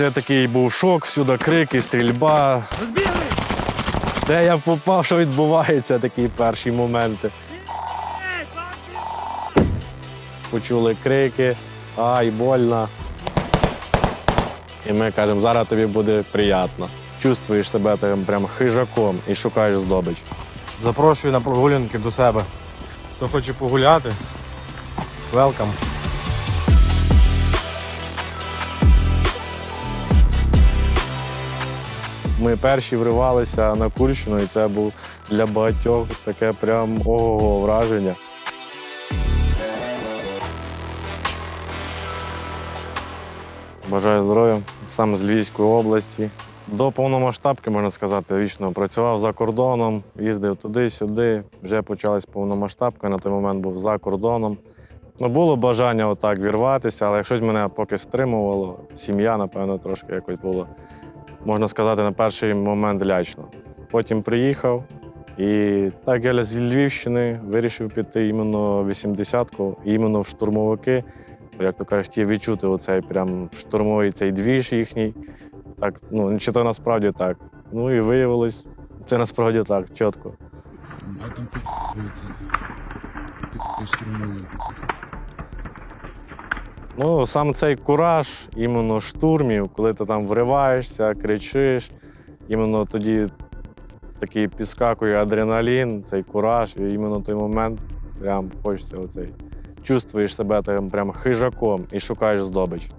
Це такий був шок, всюди крики, стрільба. Де я попав, що відбувається, такі перші моменти. Почули крики, ай, больно. І ми кажемо, зараз тобі буде приємно. Чувствуєш себе таким прям хижаком і шукаєш здобич. Запрошую на прогулянки до себе. Хто хоче погуляти, велкам. Ми перші вривалися на Курщину, і це був для багатьох таке прям ого враження. Бажаю здоров'я, сам з Львівської області. До повномасштабки, можна сказати, вічно працював за кордоном, їздив туди-сюди. Вже почалась повномасштабка, на той момент був за кордоном. Ну, було бажання отак вірватися, але щось мене поки стримувало. Сім'я, напевно, трошки якось було можна сказати, на перший момент лячно. Потім приїхав, і так я з Львівщини вирішив піти іменно в 80-ку, іменно в штурмовики. Як то кажуть, хотів відчути оцей прям штурмовий цей двіж їхній. Так, ну, чи то насправді так. Ну і виявилось, це насправді так, чітко. А там підписується. Підписуємо. Ну, сам цей кураж, іменно штурмів, коли ти там вриваєшся, кричиш, іменно тоді такий підскакує адреналін, цей кураж, і іменно той момент прям хочеться оцей. Чувствуєш себе таким прям хижаком і шукаєш здобич.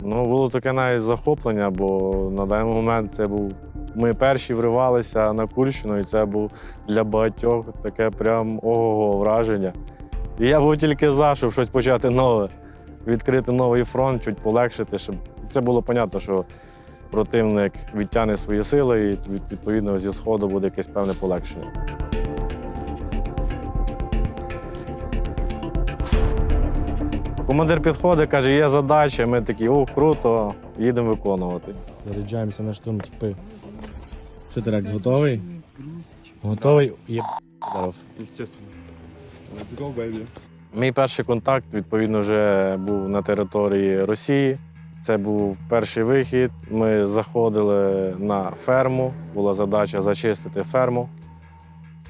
Ну, було таке навіть захоплення, бо на даний момент це був. Ми перші вривалися на Курщину, і це був для багатьох таке прям ого враження. І я був тільки за, щоб щось почати нове відкрити новий фронт, чуть полегшити, щоб це було зрозуміло, що противник відтягне свої сили, і відповідно зі сходу буде якесь певне полегшення. Командир підходить, каже, є задача. Ми такі, о, круто, їдемо виконувати. Заряджаємося на штурм типи. Що ти Рекс, готовий? Готовий? Є здоров. Естественно. Let's go, baby. Мій перший контакт, відповідно, вже був на території Росії. Це був перший вихід. Ми заходили на ферму. Була задача зачистити ферму.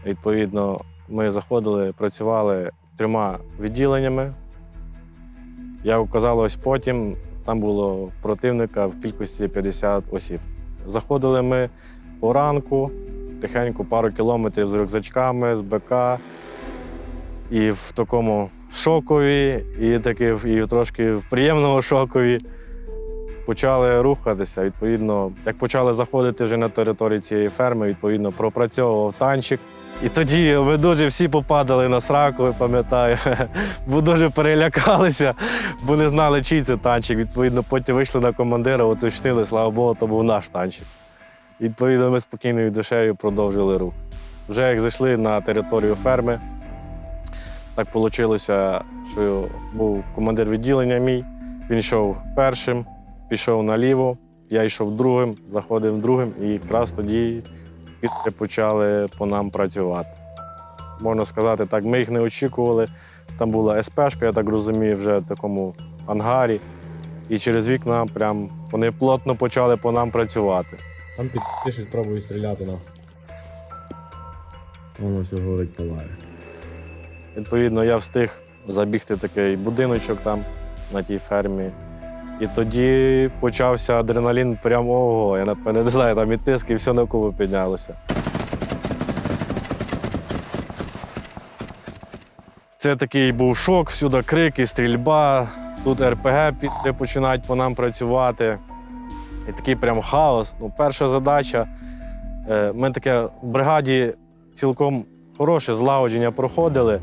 Відповідно, ми заходили, працювали трьома відділеннями. Як оказалось потім, там було противника в кількості 50 осіб. Заходили ми поранку, тихенько пару кілометрів з рюкзачками, з БК. І в такому шокові, і таки і трошки в приємному шокові почали рухатися. Відповідно, як почали заходити вже на територію цієї ферми, відповідно, пропрацьовував танчик. І тоді ми дуже всі попадали на сраку, пам'ятаю, бо дуже перелякалися, бо не знали, чий це танчик. Відповідно, потім вийшли на командира, уточнили, слава Богу, то був наш танчик. Відповідно, ми спокійною душею продовжили рух. Вже як зайшли на територію ферми, так вийшло, що був командир відділення мій. Він йшов першим, пішов наліво, я йшов другим, заходив другим, і якраз тоді почали по нам працювати. Можна сказати так, ми їх не очікували. Там була СПшка, я так розумію, вже в такому ангарі. І через вікна прям вони плотно почали по нам працювати. Там підпишуть, пробують стріляти на. Воно все горить палає. Відповідно, я встиг забігти такий будиночок там на тій фермі. І тоді почався адреналін прямо ого. Я напевне не знаю, там і тиск, і все навколо піднялося. Це такий був шок, всюди крики, стрільба. Тут РПГ починають по нам працювати. І такий прям хаос. Ну, перша задача. е, Ми таке в бригаді цілком хороше злагодження проходили.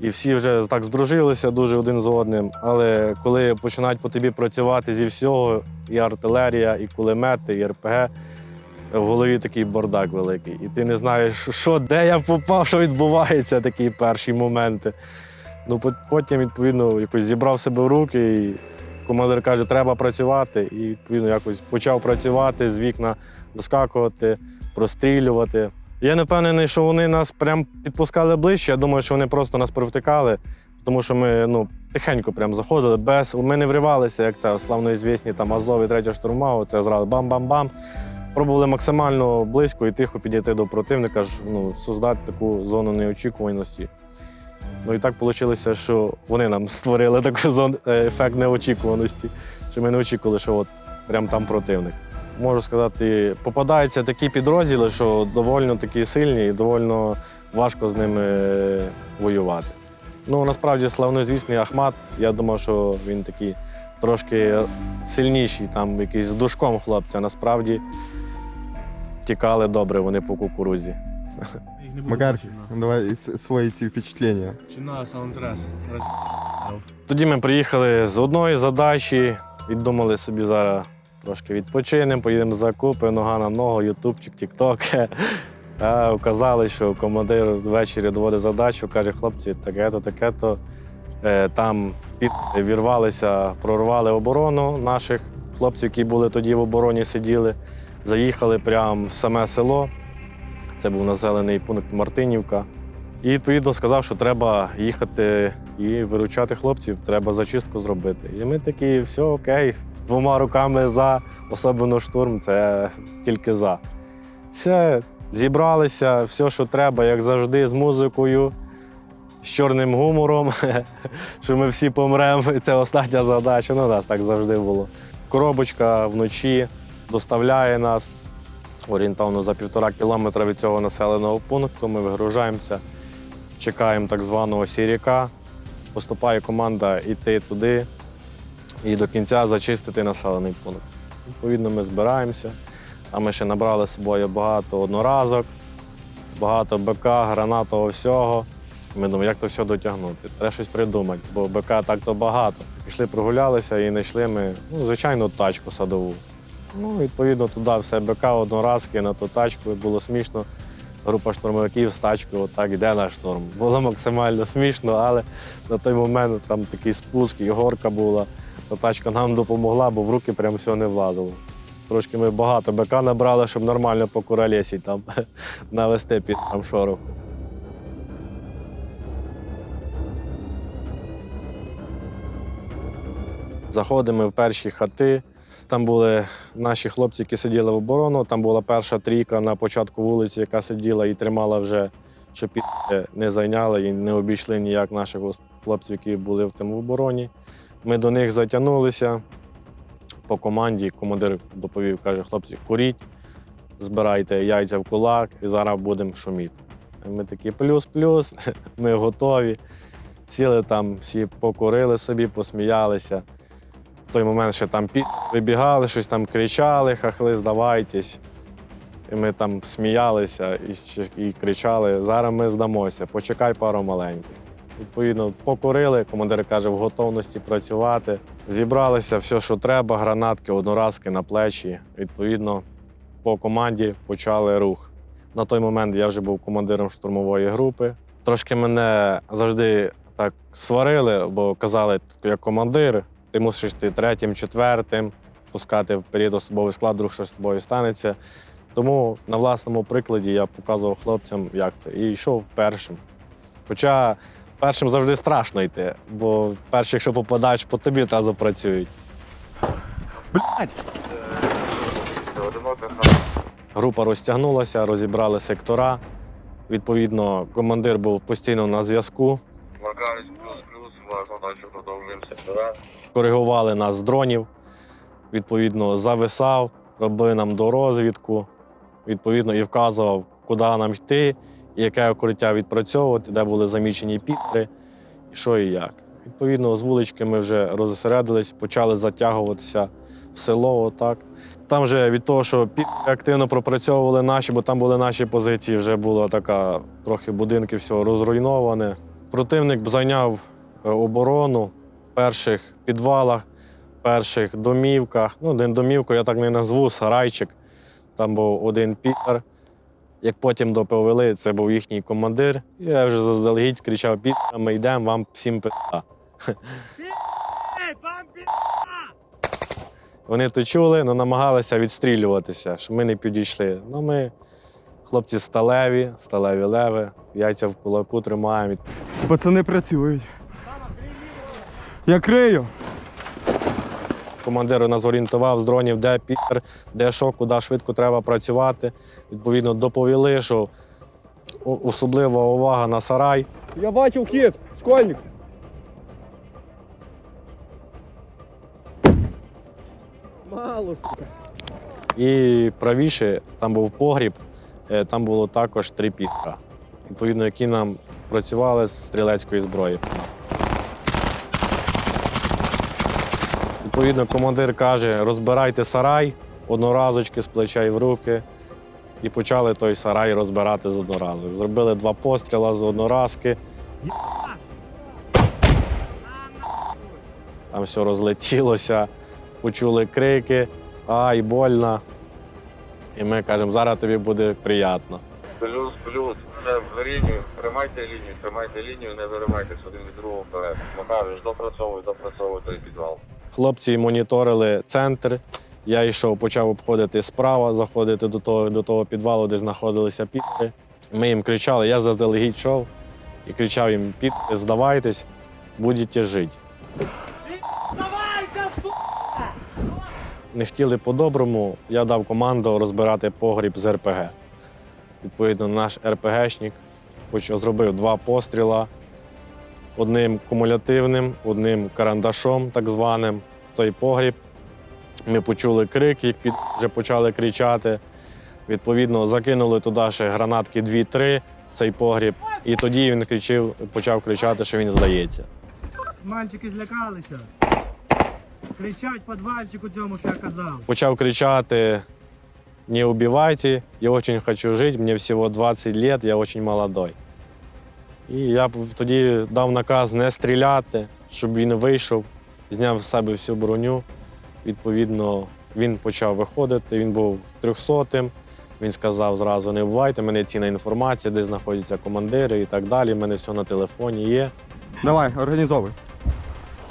І всі вже так здружилися дуже один з одним. Але коли починають по тобі працювати зі всього, і артилерія, і кулемети, і РПГ, в голові такий бардак великий. І ти не знаєш, що, де я попав, що відбувається, такі перші моменти. Ну, потім, відповідно, якось зібрав себе в руки, і командир каже, треба працювати. І відповідно якось почав працювати, з вікна вискакувати, прострілювати. Я не впевнений, що вони нас прям підпускали ближче. Я думаю, що вони просто нас провтикали, Тому що ми ну, тихенько прям заходили, без, ми не вривалися, як це славноізвісні там Азов і третя штурма, це зразу бам-бам-бам. Пробували максимально близько і тихо підійти до противника, ну, создати таку зону неочікуваності. Ну і так вийшло, що вони нам створили таку зону, е, ефект неочікуваності, що ми не очікували, що от прям там противник. Можу сказати, попадаються такі підрозділи, що доволі такі сильні і доволі важко з ними е, воювати. Ну, насправді, славнозвісний Ахмат, я думав, що він такий трошки сильніший, там якийсь з душком хлопця. Насправді тікали добре вони по кукурузі. Макар, давай с- свои эти впечатления. Чи на саундтрес? Тоді ми приїхали з одної задачі, віддумали собі зараз трошки відпочинемо, поїдемо закупи, нога на ногу, ютубчик, тікток. А оказалось, що командир ввечері доводить задачу, каже, хлопці, таке-то, таке-то. Е, Там під вірвалися, прорвали оборону наших хлопців, які були тоді в обороні, сиділи. Заїхали прямо в саме село. Це був населений пункт Мартинівка. І відповідно сказав, що треба їхати і виручати хлопців, треба зачистку зробити. І ми такі, все окей, двома руками за, особливо штурм, це тільки за. Все, зібралися, все, що треба, як завжди, з музикою, з чорним гумором, що ми всі помремо. і Це остання задача. Ну, нас так завжди було. Коробочка вночі доставляє нас орієнтовно за півтора кілометра від цього населеного пункту. Ми вигружаємося чекаємо так званого сіряка. Поступає команда йти туди і до кінця зачистити населений пункт. Відповідно, ми збираємося. А ми ще набрали з собою багато одноразок, багато БК, гранатового всього. Ми думаємо, як то все дотягнути. Треба щось придумати, бо БК так-то багато. Пішли, прогулялися і знайшли ми, ну, звичайно, тачку садову. Ну, відповідно, туди все БК одноразки на ту тачку, і було смішно група штурмовиків з тачкою отак йде на штурм. Було максимально смішно, але на той момент там такий спуск і горка була. Та тачка нам допомогла, бо в руки прям все не влазило. Трошки ми багато БК набрали, щоб нормально по куралесі там навести під там шороху. Заходимо в перші хати. Там були наші хлопці, які сиділи в оборону. Там була перша трійка на початку вулиці, яка сиділа і тримала вже, щоб не зайняли і не обійшли ніяк наших хлопців, які були в тому обороні. Ми до них затягнулися. По команді командир доповів, каже, хлопці, куріть, збирайте яйця в кулак і зараз будемо шуміти. Ми такі плюс-плюс, ми готові. Сіли там, всі покурили собі, посміялися. В той момент ще там пі... вибігали, щось там кричали, хахли, здавайтесь. І ми там сміялися і, і кричали: зараз ми здамося, почекай пару маленьких. Відповідно, покурили, командир каже, в готовності працювати. Зібралися все, що треба, гранатки, одноразки на плечі. Відповідно, по команді почали рух. На той момент я вже був командиром штурмової групи. Трошки мене завжди так сварили, бо казали, як командир, ти мусиш йти третім, четвертим, пускати вперед особовий склад, вдруг щось з тобою станеться. Тому на власному прикладі я показував хлопцям, як це, і йшов першим. Хоча першим завжди страшно йти, бо перший, якщо попадаєш, по тобі одразу працюють. Група розтягнулася, розібрали сектора. Відповідно, командир був постійно на зв'язку. Коригували нас з дронів, відповідно, зависав, робив нам дорозвідку, відповідно, і вказував, куди нам йти, яке укриття відпрацьовувати, де були замічені пітри, і що і як. Відповідно, з вулички ми вже розосередились, почали затягуватися в село. Отак. Там вже від того, що активно пропрацьовували наші, бо там були наші позиції, вже була така трохи будинки, все розруйноване. Противник зайняв е, оборону в перших підвалах, перших домівках. Ну, один домівку я так не назву, сарайчик. Там був один пітер. Як потім доповіли, це був їхній командир. І я вже заздалегідь кричав: Пітер, ми йдемо, вам всім пи***а». Вони то чули, але намагалися відстрілюватися, щоб ми не підійшли. Ну, ми, хлопці, сталеві, сталеві леви, яйця в кулаку тримаємо. Пацани працюють. Я крию. Командир нас орієнтував з дронів, де пір, де що, куди швидко треба працювати. Відповідно, доповіли, що особлива увага на сарай. Я бачив хід, школьник. Мало, сука. І правіше там був погріб, е, там було також три пітра, відповідно, які нам працювали з стрілецької зброї. Відповідно, командир каже: розбирайте сарай, одноразочки з плечей в руки. І почали той сарай розбирати з одноразу. Зробили два постріла з одноразки. Там все розлетілося, почули крики, ай, больно. І ми кажемо, зараз тобі буде приємно. Плюс, плюс. Це в лінію. Тримайте лінію, тримайте лінію, не виривайтесь один від другого вперед. Макарович, допрацьовуй, допрацьовуй той підвал. Хлопці моніторили центр. Я йшов, почав обходити справа, заходити до того, до того підвалу, де знаходилися підри. Ми їм кричали, я заздалегідь йшов і кричав їм: підри, здавайтесь, будете жити. Не хотіли по-доброму, я дав команду розбирати погріб з РПГ. Відповідно, наш РПГшник зробив два постріла одним кумулятивним, одним карандашом, так званим, в той погріб. Ми почули крик, як під вже почали кричати. Відповідно, закинули туди ще гранатки 2-3 в цей погріб. І тоді він кричив, почав кричати, що він здається. Мальчики злякалися. Кричать подвальчику цьому, що я казав. Почав кричати: не убивайте, я дуже хочу жити, мені всього 20 років, я дуже молодой. І я б тоді дав наказ не стріляти, щоб він вийшов, зняв з себе всю броню. Відповідно, він почав виходити, він був трьохсотим. Він сказав зразу: не вбивайте, мене цінна інформація, де знаходяться командири і так далі. У мене все на телефоні є. Давай, організовуй.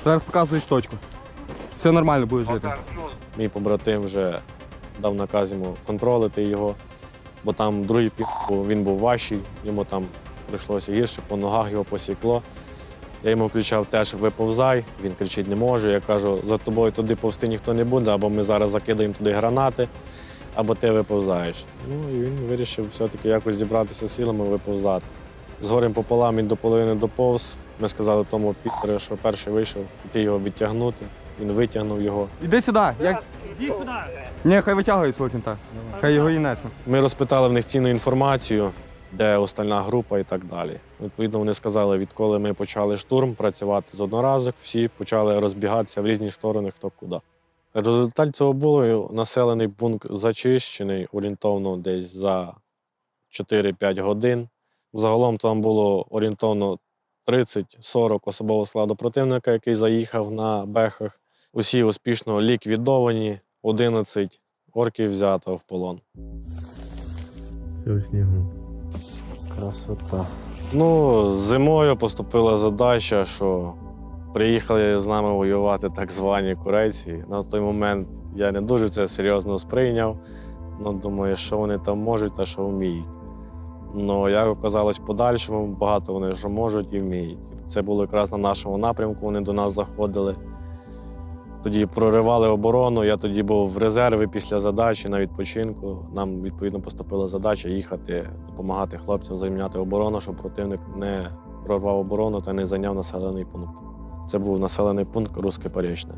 Зараз показуєш точку. Все нормально буде жити. Мій побратим вже дав наказ йому контролити його, бо там другий пік був, він був важчий, йому там прийшлося гірше, по ногах його посікло. Я йому кричав теж виповзай, він кричить не може. Я кажу, за тобою туди повзти ніхто не буде, або ми зараз закидаємо туди гранати, або ти виповзаєш. Ну і він вирішив все-таки якось зібратися силами виповзати. З горем пополам він до половини доповз. Ми сказали тому Пітеру, що перший вийшов, іти його відтягнути. Він витягнув його. Іди сюди. Як... Іди сюди. Ні, хай витягує свого кінта. Хай його і несе. Ми розпитали в них цінну інформацію, де остальна група і так далі. Відповідно, вони сказали, відколи ми почали штурм працювати з одноразок, всі почали розбігатися в різні сторони, хто куди. Результат цього бою населений пункт зачищений орієнтовно десь за 4-5 годин. Загалом там було орієнтовно 30-40 особового складу противника, який заїхав на бехах. Усі успішно ліквідовані, 11 орків взято в полон. Все снігу. Красота. Ну, зимою поступила задача, що приїхали з нами воювати так звані корейці. На той момент я не дуже це серйозно сприйняв. Ну, думаю, що вони там можуть та що вміють. Ну, як оказалось подальшому, багато вони що можуть і вміють. Це було якраз на нашому напрямку, вони до нас заходили. Тоді проривали оборону. Я тоді був в резерві після задачі на відпочинку. Нам відповідно поступила задача їхати, допомагати хлопцям займати оборону, щоб противник не прорвав оборону та не зайняв населений пункт. Це був населений пункт Русське Порічне.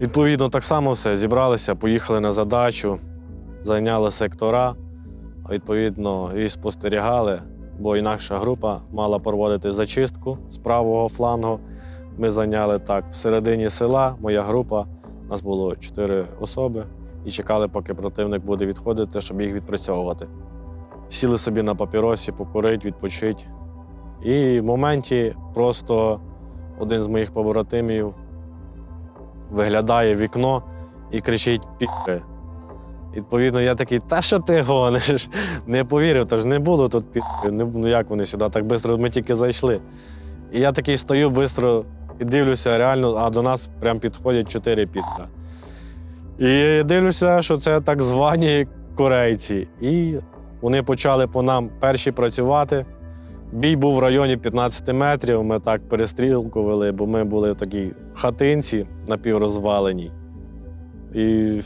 Відповідно, так само все. Зібралися, поїхали на задачу, зайняли сектора, відповідно і спостерігали, бо інакша група мала проводити зачистку з правого флангу. Ми зайняли так всередині села, моя група, нас було чотири особи, і чекали, поки противник буде відходити, щоб їх відпрацьовувати. Сіли собі на папіросі, покурить, відпочить. І в моменті просто один з моїх побратимів виглядає в вікно і кричить піри. Відповідно, я такий, та що ти гониш? Не повірив, тож не було тут піри. Ну як вони сюди так швидко, ми тільки зайшли. І я такий стою швидко і дивлюся, реально, а до нас прям підходять чотири підра. І дивлюся, що це так звані корейці. І вони почали по нам перші працювати. Бій був в районі 15 метрів. Ми так перестрілку вели, бо ми були в такій хатинці напіврозваленій. І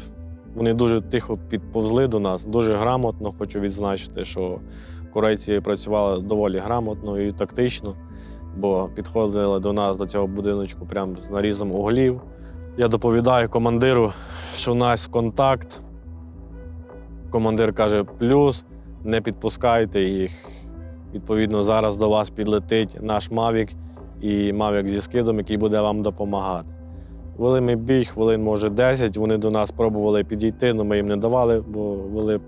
вони дуже тихо підповзли до нас, дуже грамотно. Хочу відзначити, що корейці працювали доволі грамотно і тактично, бо підходили до нас до цього будиночку прямо з нарізом углів. Я доповідаю командиру, що у нас контакт. Командир каже: плюс, не підпускайте їх. Відповідно, зараз до вас підлетить наш Мавік і Мавік зі скидом, який буде вам допомагати. Вели ми бій, хвилин, може, 10. Вони до нас пробували підійти, але ми їм не давали, бо вели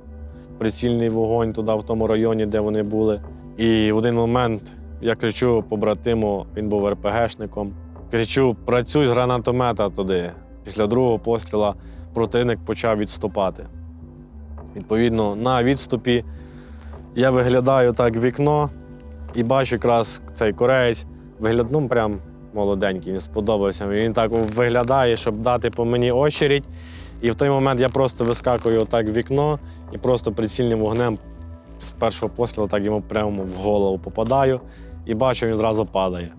прицільний вогонь туди, в тому районі, де вони були. І в один момент я кричу побратиму, він був РПГшником. Кричу: працюй з гранатомета туди. Після другого постріла противник почав відступати. Відповідно, на відступі я виглядаю так вікно і бачу якраз цей кореєць вигляд, ну прям молоденький, він сподобався. Він так виглядає, щоб дати по мені очередь. І в той момент я просто вискакую отак в вікно і просто прицільним вогнем з першого пострілу так йому прямо в голову попадаю і бачу, він зразу падає.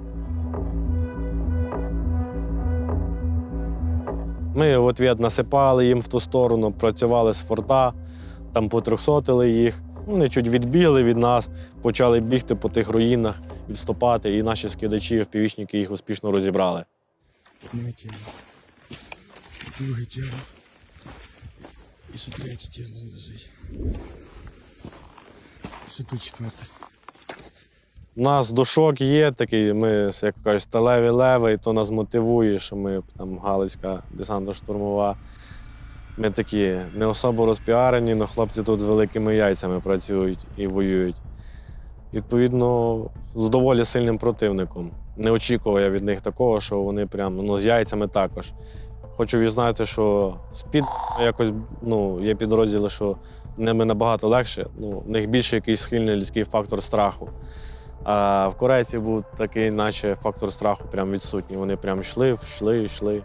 Ми в ответ насипали їм в ту сторону, працювали з форта, там потрьохсотили їх. Вони чуть відбігли від нас, почали бігти по тих руїнах, відступати, і наші скидачі, впівічники їх успішно розібрали. Одне тіло. Друге тіло. І ще третє тіло лежить. Ще тут четверте. У нас душок є такий, ми, як кажуть, сталеві леви, і то нас мотивує, що ми там Галицька десантно-штурмова. Ми такі не особо розпіарені, але хлопці тут з великими яйцями працюють і воюють. Відповідно, з доволі сильним противником. Не очікував я від них такого, що вони прям ну, з яйцями також. Хочу відзнати, що з-під якось ну, є підрозділи, що ними набагато легше. Ну, в них більше якийсь схильний людський фактор страху. А в корейців був такий, наче фактор страху прям відсутній. Вони прям йшли, йшли, йшли.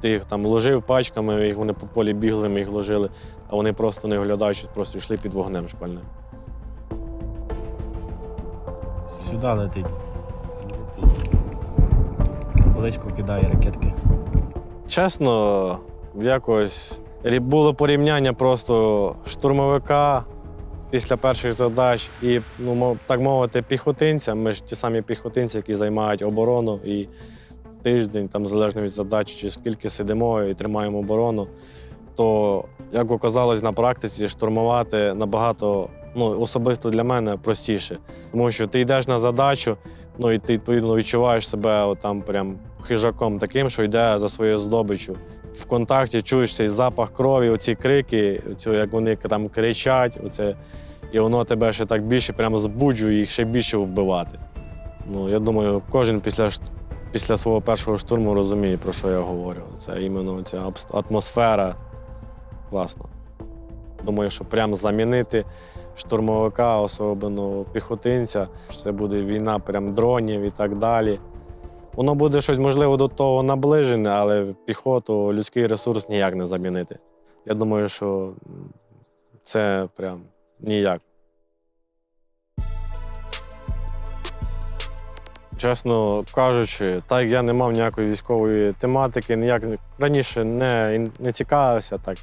Ти їх там ложив пачками, їх вони по полі бігли, ми їх ложили, а вони просто не оглядаючись, просто йшли під вогнем шпальним. Сюди летить. Близько кидає ракетки. Чесно, якось було порівняння просто штурмовика після перших задач і, ну, так мовити, піхотинця. Ми ж ті самі піхотинці, які займають оборону і тиждень, там, залежно від задачі, чи скільки сидимо і тримаємо оборону. То, як оказалось на практиці, штурмувати набагато, ну, особисто для мене простіше. Тому що ти йдеш на задачу, ну і ти відповідно відчуваєш себе отам прям хижаком таким, що йде за своєю здобиччю. В контакті чуєш цей запах крові, оці крики, оцю, як вони там кричать, оце, і воно тебе ще так більше прям збуджує їх ще більше вбивати. Ну, я думаю, кожен після, після свого першого штурму розуміє, про що я говорю. Це іменно ця атмосфера. Класно. Думаю, що прям замінити штурмовика, особливо піхотинця. Це буде війна прям дронів і так далі. Воно буде щось, можливо, до того наближене, але піхоту, людський ресурс ніяк не замінити. Я думаю, що це прям ніяк. Чесно кажучи, так я не мав ніякої військової тематики, ніяк раніше не, не цікавився так.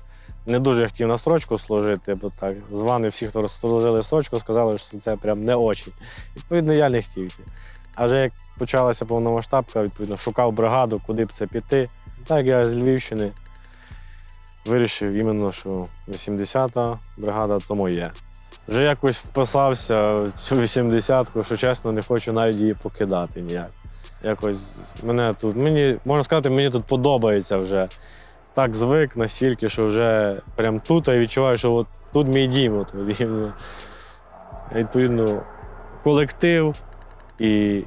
Не дуже хотів на строчку служити, бо так звані всі, хто служили строчку, сказали, що це прям не очі. Відповідно, я не хотів. А вже як почалася повномасштабка, відповідно, шукав бригаду, куди б це піти. Так я з Львівщини вирішив іменно, що 80-та бригада то моє. Вже якось вписався в цю 80-ку, що чесно, не хочу навіть її покидати ніяк. Якось мене тут, мені, можна сказати, мені тут подобається вже. Так звик настільки, що вже прям тут я відчуваю, що от тут мій дім. От, відповідно, колектив, і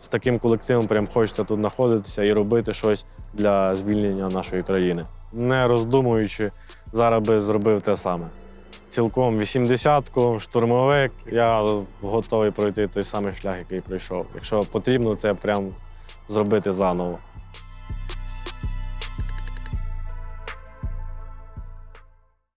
з таким колективом прям хочеться тут знаходитися і робити щось для звільнення нашої країни. Не роздумуючи, зараз би зробив те саме. Цілком 80-ку, штурмовик, я готовий пройти той самий шлях, який пройшов. Якщо потрібно, це прям зробити заново.